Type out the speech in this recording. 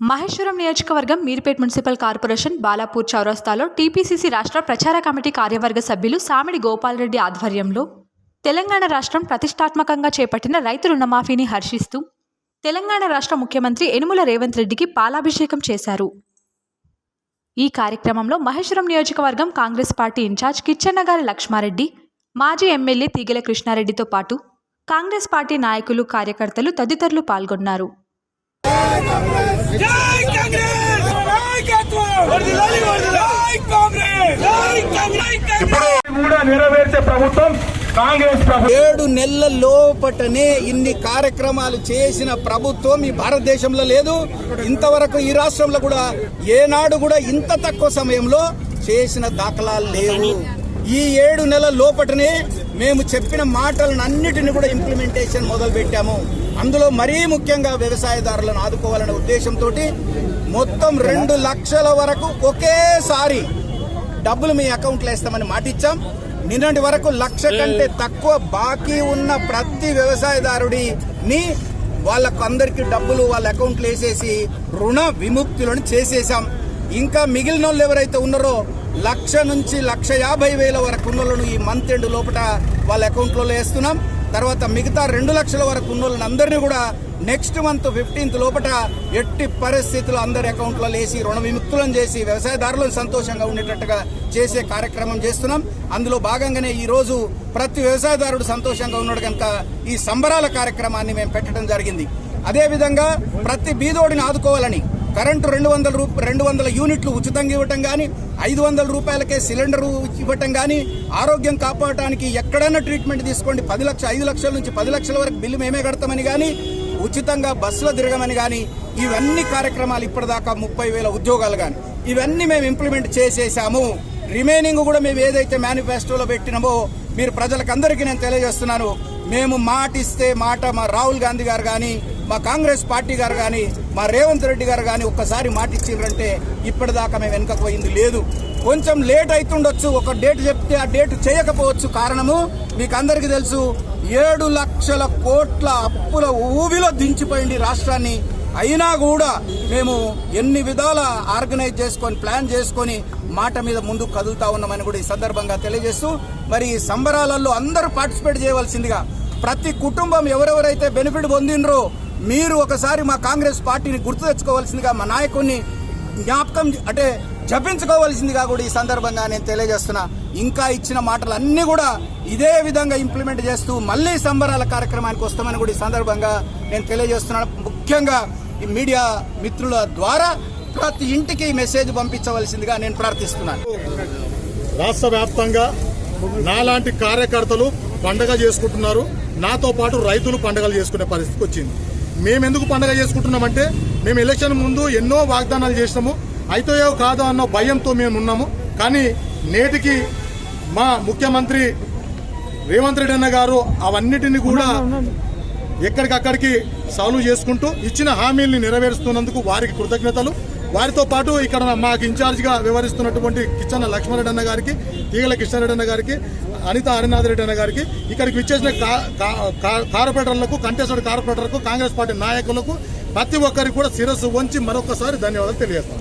మహేశ్వరం నియోజకవర్గం Meerpet municipal corporation Balapur చౌరస్తాలో TPCC రాష్ట్ర ప్రచార కమిటీ కార్యవర్గ సభ్యులు సామిడి గోపాలరెడ్డి ఆధ్వర్యంలో తెలంగాణ రాష్ట్రం ప్రతిష్టాత్మకంగా చేపట్టిన రైతు రుణమాఫీని హర్షిస్తూ తెలంగాణ రాష్ట్ర ముఖ్యమంత్రి యనుమల రేవంత్ రెడ్డికి పాలాభిషేకం చేశారు. ఈ కార్యక్రమంలో మహేశ్వరం నియోజకవర్గం Congress party incharge Kichannagari Laxma Reddy మాజీ ఎమ్మెల్యే తీగెల కృష్ణారెడ్డితో పాటు కాంగ్రెస్ పార్టీ నాయకులు కార్యకర్తలు తదితరులు పాల్గొన్నారు. జై కాంగ్రెస్ కూడా నెరవేర్చే ప్రభుత్వం కాంగ్రెస్ ప్రభుత్వం ఏడు నెలల లోపటనే ఇన్ని కార్యక్రమాలు చేసిన ప్రభుత్వం ఈ భారతదేశంలో లేదు. ఇంతవరకు ఈ రాష్ట్రంలో కూడా ఏనాడు కూడా ఇంత తక్కువ సమయంలో చేసిన దాఖలాలు లేవు. ఈ ఏడు నెలల లోపటనే మేము చెప్పిన మాటలను అన్నిటిని కూడా ఇంప్లిమెంటేషన్ మొదలు పెట్టాము అందులో మరీ ముఖ్యంగా వ్యవసాయదారులను ఆదుకోవాలనే ఉద్దేశంతో మొత్తం రెండు లక్షల వరకు ఒకేసారి డబ్బులు మీ అకౌంట్లో వేస్తామని మాట ఇచ్చాం నిన్నటి వరకు లక్ష కంటే తక్కువ బాకీ ఉన్న ప్రతి వ్యవసాయదారుడిని వాళ్ళకు అందరికి డబ్బులు వాళ్ళ అకౌంట్లో వేసేసి రుణ విముక్తులను చేసేసాం ఇంకా మిగిలిన వాళ్ళు ఎవరైతే ఉన్నారో లక్ష నుంచి లక్ష యాభై వేల వరకు ఉన్న ఈ మంత్ ఎండ్ లోపల వాళ్ళ అకౌంట్లో వేస్తున్నాం. తర్వాత మిగతా రెండు లక్షల వరకు ఉన్నోళ్ళని అందరినీ కూడా నెక్స్ట్ మంత్ ఫిఫ్టీన్త్ లోపల ఎట్టి పరిస్థితుల్లో అందరి అకౌంట్లో లేసి రుణ విముక్తులను చేసి వ్యవసాయదారులను సంతోషంగా ఉండేటట్టుగా చేసే కార్యక్రమం చేస్తున్నాం. అందులో భాగంగానే ఈ రోజు ప్రతి వ్యవసాయదారుడు సంతోషంగా ఉన్నాడు కనుక ఈ సంబరాల కార్యక్రమాన్ని మేము పెట్టడం జరిగింది. అదేవిధంగా ప్రతి బీదోడిని ఆదుకోవాలని కరెంటు రెండు వందల రూప రెండు వందల యూనిట్లు ఉచితంగా ఇవ్వటం కానీ ఐదు వందల రూపాయలకే సిలిండర్ ఇవ్వటం కానీ ఆరోగ్యం కాపాడటానికి ఎక్కడైనా ట్రీట్మెంట్ తీసుకోండి. పది లక్ష ఐదు లక్షల నుంచి పది లక్షల వరకు బిల్లు మేమే కడతామని కానీ ఉచితంగా బస్సులో తిరగమని కానీ ఇవన్నీ కార్యక్రమాలు ఇప్పటిదాకా ముప్పై వేల ఉద్యోగాలు కానీ ఇవన్నీ మేము ఇంప్లిమెంట్ చేసేసాము. రిమైనింగ్ కూడా మేము ఏదైతే మేనిఫెస్టోలో పెట్టినామో మీరు ప్రజలకు అందరికీ నేను తెలియజేస్తున్నాను. మేము మాట ఇస్తే మాట మా రాహుల్ గాంధీ గారు కానీ మా కాంగ్రెస్ పార్టీ గారు కానీ మా రేవంత్ రెడ్డి గారు కానీ ఒక్కసారి మాట ఇచ్చిండ్రంటే ఇప్పటిదాకా మేము వెనకకు పోయింది లేదు. కొంచెం లేట్ అవుతుండొచ్చు ఒక డేట్ చెప్తే ఆ డేట్ చేయకపోవచ్చు కారణము మీకు అందరికీ తెలుసు ఏడు లక్షల కోట్ల అప్పుల ఊబిలో దించిపోయింది రాష్ట్రాన్ని. అయినా కూడా మేము ఎన్ని విధాల ఆర్గనైజ్ చేసుకొని ప్లాన్ చేసుకొని మాట మీద ముందుకు కదులుతా ఉన్నామని కూడా ఈ సందర్భంగా తెలియజేస్తూ మరి ఈ సంబరాలలో అందరూ పార్టిసిపేట్ చేయవలసిందిగా ప్రతి కుటుంబం ఎవరెవరైతే బెనిఫిట్ పొందినరో మీరు ఒకసారి మా కాంగ్రెస్ పార్టీని గుర్తు తెచ్చుకోవాల్సిందిగా మా నాయకుడిని జ్ఞాపకం అంటే జపించుకోవాల్సిందిగా కూడా ఈ సందర్భంగా నేను తెలియజేస్తున్నా. ఇంకా ఇచ్చిన మాటలు కూడా ఇదే విధంగా ఇంప్లిమెంట్ చేస్తూ మళ్ళీ సంబరాల కార్యక్రమానికి వస్తామని కూడా ఈ సందర్భంగా నేను తెలియజేస్తున్నాను. ముఖ్యంగా ఈ మీడియా మిత్రుల ద్వారా ప్రతి ఇంటికి మెసేజ్ పంపించవలసిందిగా నేను ప్రార్థిస్తున్నాను. రాష్ట్ర వ్యాప్తంగా నాలాంటి కార్యకర్తలు పండగ చేసుకుంటున్నారు. నాతో పాటు రైతులు పండగలు చేసుకునే పరిస్థితికి వచ్చింది. మేము ఎందుకు పండగ చేసుకుంటున్నామంటే మేము ఎలక్షన్ ముందు ఎన్నో వాగ్దానాలు చేసినాము. అయితేయో కాదో అన్న భయంతో మేము ఉన్నాము. కానీ నేటికి మా ముఖ్యమంత్రి రేవంత్ రెడ్డి అన్న గారు అవన్నిటిని కూడా ఎక్కడికక్కడికి సాల్వ్ చేసుకుంటూ ఇచ్చిన హామీల్ని నెరవేరుస్తున్నందుకు వారికి కృతజ్ఞతలు. వారితో పాటు ఇక్కడ మాకు ఇన్ఛార్జిగా వ్యవహరిస్తున్నటువంటి కిచ్చన్న లక్ష్మణరెడ్డి అన్న గారికి తీగల కృష్ణారెడ్డి అన్న గారికి అనిత హరినాథ్ రెడ్డి అన్న గారికి ఇక్కడికి విచ్చేసిన కా- కా- కా- కార్పొరేటర్లకు కంటేశ్వర కార్పొరేటర్లకు కాంగ్రెస్ పార్టీ నాయకులకు ప్రతి ఒక్కరికి కూడా శిరస్సు వంచి మరొకసారి ధన్యవాదాలు తెలియజేస్తాం.